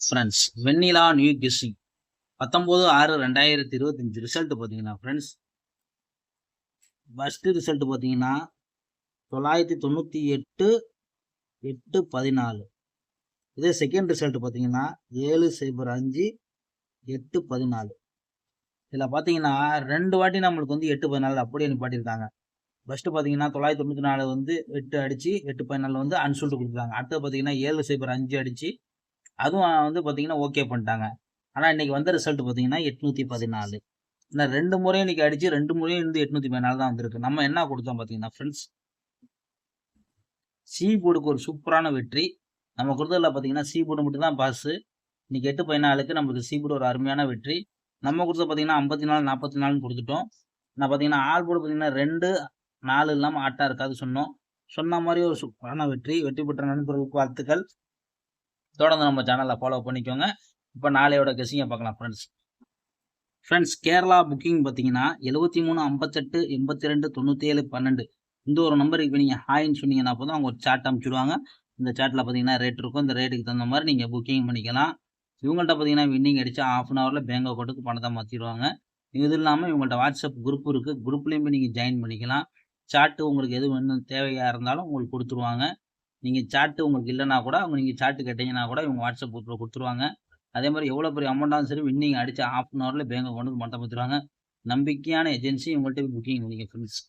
Friends வெண்ணிலா new kissing பத்தொம்போது ஆறு ரெண்டாயிரத்தி இருபத்தஞ்சி ரிசல்ட் பார்த்தீங்கன்னா ஃப்ரெண்ட்ஸ் ஃபஸ்ட்டு ரிசல்ட் பார்த்தீங்கன்னா தொள்ளாயிரத்தி தொண்ணூற்றி எட்டு எட்டு பதினாலு. இதே செகண்ட் ரிசல்ட் பார்த்தீங்கன்னா ஏழு சைபர் அஞ்சு எட்டு பதினாலு. இதில் பார்த்தீங்கன்னா ரெண்டு வாட்டி நம்மளுக்கு வந்து எட்டு பதினாலு அப்படியே நிப்பாட்டியிருக்காங்க ஃபஸ்ட்டு பார்த்தீங்கன்னா தொள்ளாயிரத்தி தொண்ணூற்றி நாலு வந்து எட்டு அடித்து எட்டு பதினாலு வந்து அன்சொல்ட்டு கொடுத்துருக்காங்க அடுத்து பார்த்தீங்கன்னா ஏழு சைபர் அஞ்சு அடித்து அதுவும் வந்து பார்த்தீங்கன்னா ஓகே பண்ணிட்டாங்க. ஆனால் இன்னைக்கு வந்த ரிசல்ட் பார்த்தீங்கன்னா எட்நூற்றி பதினாலு. இந்த ரெண்டு முறையும் இன்னைக்கு அடிச்சு ரெண்டு முறையும் இருந்து எட்நூற்றி பதினாலு தான் வந்திருக்கு. நம்ம என்ன கொடுத்தோம் பார்த்தீங்கன்னா ஃப்ரெண்ட்ஸ் சி போர்டுக்கு ஒரு சூப்பரான வெற்றி. நம்ம கொடுத்ததில் பார்த்தீங்கன்னா சி போர்டு மட்டும் தான் பாஸு இன்னைக்கு எட்டு பதினாலுக்கு நம்மளுக்கு சி போர்டு ஒரு அருமையான வெற்றி. நம்ம கொடுத்தது பார்த்தீங்கன்னா ஐம்பத்தி நாலு நாற்பத்தி நாலுன்னு கொடுத்துட்டோம். நான் பார்த்தீங்கன்னா ஆள் போர்டு பார்த்தீங்கன்னா ரெண்டு நாலு இல்லாமல் ஆட்டாக இருக்காது சொன்னோம். சொன்ன மாதிரி ஒரு சூப்பரான வெற்றி. வெற்றி பெற்ற நண்பர்களுக்கு வாழ்த்துக்கள். தொடர்ந்து நம்ம சேனலை ஃபாலோ பண்ணிக்கோங்க. இப்போ நாளையோட கெஸிங்கை பார்க்கலாம் ஃப்ரெண்ட்ஸ் ஃப்ரெண்ட்ஸ் கேரளா புக்கிங் பார்த்தீங்கன்னா எழுபத்தி மூணு ஐம்பத்தெட்டு எண்பத்தி ரெண்டு தொண்ணூற்றி ஏழு பன்னெண்டு. இந்த ஒரு நம்பருக்கு இப்போ நீங்கள் ஹாய்ன்னு சொன்னீங்கன்னா போதும் அவங்க ஒரு சாட் அனுப்பிச்சுடுவாங்க. இந்த சாட்டில் பார்த்தீங்கன்னா ரேட் இருக்கும். இந்த ரேட்டுக்கு தகுந்த மாதிரி நீங்கள் புக்கிங் பண்ணிக்கலாம். இவங்கள்ட்ட பார்த்தீங்கன்னா வின்னிங் அடித்து ஆஃப் அன் ஹவரில் பேங்க் அக்கௌண்ட்டுக்கு பணத்தை மாற்றிடுவாங்க இது இல்லாமல் இவங்கள்ட்ட வாட்ஸ்அப் குரூப் இருக்குது குரூப்லேயும் போய் நீங்கள் ஜாயின் பண்ணிக்கலாம். சாட்டு உங்களுக்கு எது வேணும் தேவையாக இருந்தாலும் உங்களுக்கு கொடுத்துருவாங்க. நீங்கள் சாட்டு உங்களுக்கு இல்லைனா கூட அவங்க நீங்கள் சாட்டு கேட்டிங்கன்னா கூட இவங்க வாட்ஸ்அப் குரூப்பில் கொடுத்துருவாங்க. அதே மாதிரி எவ்வளோ பெரிய அமௌண்ட்டாலும் சரி வின்னிங் அடித்து ஆஃப் அன் ஹவரில் பேங்க் அக்கௌண்ட்டுக்கு மட்டும் பார்த்துருவாங்க நம்பிக்கையான ஏஜென்சி உங்கள்கிட்ட புக்கிங் நீங்கள் ஃப்ரெண்ட்ஸ்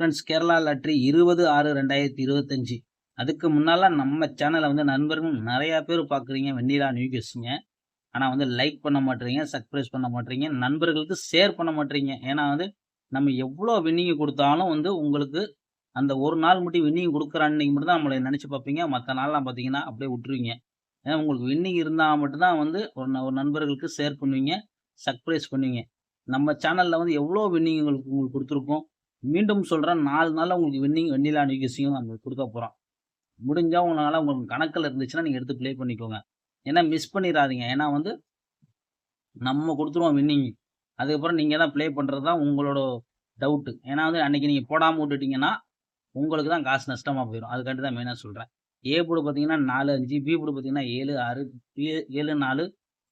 ஃப்ரெண்ட்ஸ் கேரளா லாட்ரி இருபது ஆறு ரெண்டாயிரத்தி இருபத்தஞ்சி. அதுக்கு முன்னால் நம்ம சேனலை வந்து நண்பர்கள் நிறையா பேர் பார்க்குறீங்க வெண்ணிலா நியூகேஸுங்க ஆனால் வந்து லைக் பண்ண மாட்டேறீங்க சப்ஸ்கிரைப் பண்ண மாட்டேறீங்க நண்பர்களுக்கு ஷேர் பண்ண மாட்டேறீங்க ஏன்னா வந்து நம்ம எவ்வளோ வின்னிங் கொடுத்தாலும் வந்து உங்களுக்கு அந்த ஒரு நாள் மட்டும் வின்னிங் கொடுக்குற அன்னைக்கு மட்டும் தான் நம்மளை நினச்சி பார்ப்பீங்க. மற்ற நாள்லாம் பார்த்தீங்கன்னா அப்படியே விட்டுருவீங்க. ஏன்னா உங்களுக்கு வின்னிங் இருந்தால் மட்டும்தான் வந்து ஒரு ஒரு நண்பர்களுக்கு ஷேர் பண்ணுவீங்க சர்ப்ரைஸ் பண்ணுவீங்க. நம்ம சேனலில் வந்து எவ்வளோ வின்னிங் உங்களுக்கு உங்களுக்கு கொடுத்துருக்கோம். மீண்டும் சொல்கிறேன் நாலு நாளில் உங்களுக்கு வின்னிங் வெண்ணிலா நிகழ்ச்சியும் நம்ம கொடுக்க போகிறோம் முடிஞ்சால் உங்களால் உங்களுக்கு கணக்கில் இருந்துச்சுன்னா நீங்கள் எடுத்து ப்ளே பண்ணிக்கோங்க. ஏன்னா மிஸ் பண்ணிடாதீங்க ஏன்னா வந்து நம்ம கொடுத்துருவோம் வின்னிங் அதுக்கப்புறம் நீங்கள் தான் ப்ளே பண்ணுறது தான் உங்களோட டவுட்டு ஏன்னா வந்து அன்றைக்கி நீங்கள் போடாமல் விட்டுட்டிங்கன்னா உங்களுக்கு தான் காசு நஷ்டமாக போயிடும் அதுக்காண்டி தான் மெயினாக சொல்கிறேன் ஏ போர்டு பார்த்தீங்கன்னா நாலு அஞ்சு பி போர்டு பார்த்தீங்கன்னா ஏழு ஆறு ஏழு நாலு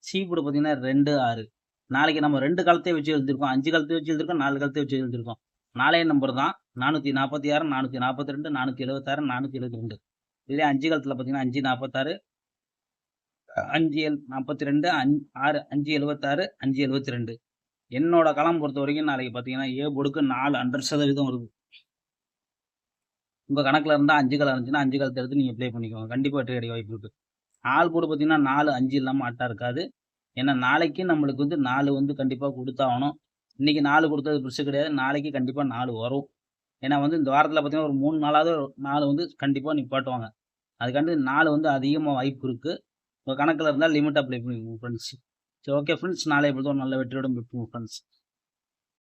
சி போர்டு பார்த்தீங்கன்னா ரெண்டு ஆறு. நாளைக்கு நம்ம ரெண்டு காலத்தையும் வச்சு எழுதிருக்கோம் அஞ்சு காலத்தையும் வச்சு எழுதிருக்கோம் நாலு காலத்தையும் வச்சு எழுதிருக்கோம் நாளைய நம்பர் தான். நானூற்றி நாற்பத்தி ஆறு நானூற்றி நாற்பத்தி ரெண்டு நானூற்றி எழுபத்தாறு நானூற்றி எழுபத்தி ரெண்டு. இதே அஞ்சு காலத்தில் பார்த்தீங்கன்னா அஞ்சு நாற்பத்தாறு அஞ்சு எல் நாற்பத்தி ரெண்டு அஞ்சு ஆறு அஞ்சு எழுபத்தாறு அஞ்சு எழுபத்தி ரெண்டு. என்னோட களம் பொறுத்த வரைக்கும் நாளைக்கு பார்த்தீங்கன்னா ஏ போர்டுக்கு நாலு ஹண்ட்ரட் சதவீதம் வருது. உங்கள் கணக்கில் இருந்தால் அஞ்சு காலம் இருந்துச்சுன்னா அஞ்சு கலத்தை எடுத்து நீங்கள் ப்ளே பண்ணிக்கோங்க. கண்டிப்பாக வெற்றி வாய்ப்பு இருக்குது ஆள் கூட பார்த்தீங்கன்னா நாலு அஞ்சு இல்லாமல் அட்டாக இருக்காது. ஏன்னா நாளைக்கு நம்மளுக்கு வந்து நாலு வந்து கண்டிப்பாக கொடுத்தாகணும். இன்றைக்கி நாலு கொடுத்தது பெருசு கிடையாது. நாளைக்கு கண்டிப்பாக நாலு வரும். ஏன்னா வந்து இந்த வாரத்தில் பார்த்தீங்கன்னா ஒரு மூணு நாளாவது நாலு வந்து கண்டிப்பாக நிப்பாட்டுவாங்க. அதுக்காண்டி நாலு வந்து அதிகமாக வாய்ப்பு இருக்குது உங்கள் கணக்கில் இருந்தால் லிமிட்டாக ப்ளே பண்ணிக்கோங்க ஃப்ரெண்ட்ஸ் சரி ஓகே ஃப்ரெண்ட்ஸ் நாளை பொறுத்த நல்ல வெற்றியோட ஃப்ரெண்ட்ஸ்